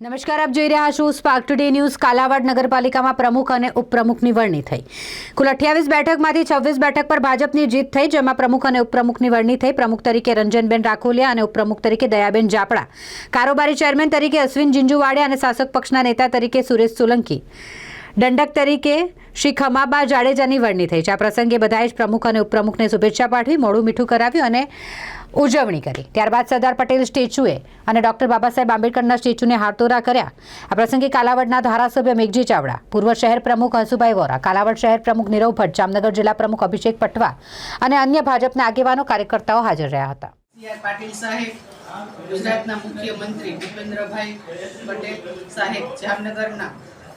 નમસ્કાર, આપ જોઈ રહ્યા છો સ્પાર્ક ટુડે ન્યૂઝ કાલાવાડ નગરપાલિકામાં પ્રમુખ અને ઉપપ્રમુખની વરણી થઈ. કુલ અઠ્યાવીસ બેઠકમાંથી છવ્વીસ બેઠક પર ભાજપની જીત થઈ, જેમાં પ્રમુખ અને ઉપપ્રમુખની વરણી થઈ. પ્રમુખ તરીકે રંજનબેન રાખોલિયા અને ઉપપ્રમુખ તરીકે દયાબેન જાપડા. કારોબારી ચેરમેન તરીકે અશ્વિન જીંજુવાડિયા અને શાસક પક્ષના નેતા તરીકે સુરેશ સોલંકી. દંડક તરીકે શ્રી ખમાબા જાડેજાની વરણી થઈ છે. આ પ્રસંગે બધાએ જ પ્રમુખ અને ઉપપ્રમુખને શુભેચ્છા પાઠવી, મોડું મીઠું કરાવ્યું અને ઉજવણી કરી. ત્યારબાદ સરદાર પટેલ સ્ટેચ્યુએ અને ડૉક્ટર બાબા સાહેબ આંબેડકરના સ્ટેચ્યુને હારતોરા કર્યા. આ પ્રસંગે કાલાવડના ધારાસભ્ય મેઘજી ચાવડા, પૂર્વ શહેર પ્રમુખ હંસુભાઈ વોરા, કાલાવડ શહેર પ્રમુખ નીરવ ભટ્ટ, જામનગર જિલ્લા પ્રમુખ અભિષેક પટવા અને અન્ય ભાજપના આગેવાનો કાર્યકર્તાઓ હાજર રહ્યા હતા. પાટીલ સાહેબ, ગુજરાતના મુખ્યમંત્રી ભૂપેન્દ્રભાઈ પટેલ સાહેબ, જામનગરના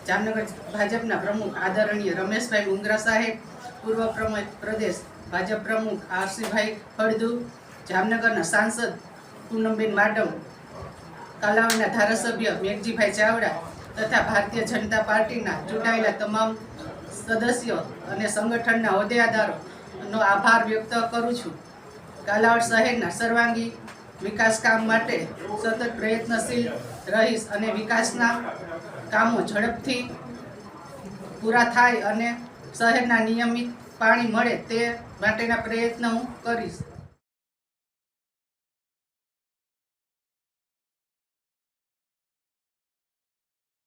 જામનગર ભાજપના પ્રમુખ આદરણીય રમેશભાઈ ઉંગરા સાહેબ, પૂર્વ પ્રમુખ પ્રદેશ ભાજપ પ્રમુખ આરસીભાઈ ફળદુ, જામનગરના સાંસદ પૂનમબેન માડમ કાલાવડના ધારાસભ્ય મેઘજીભાઈ ચાવડા તથા ભારતીય જનતા પાર્ટીના ચૂંટાયેલા તમામ સદસ્યો અને સંગઠનના હોદ્દેદારોનો આભાર વ્યક્ત કરું છું. કાલાવડ શહેરના સર્વાંગી વિકાસ કામ માટે સતત પ્રયત્નશીલ રહીશ અને વિકાસના કામો ઝડપથી પૂરા થાય અને શહેરના નિયમિત પાણી મળે તે માટેના પ્રયત્ન હું કરીશ.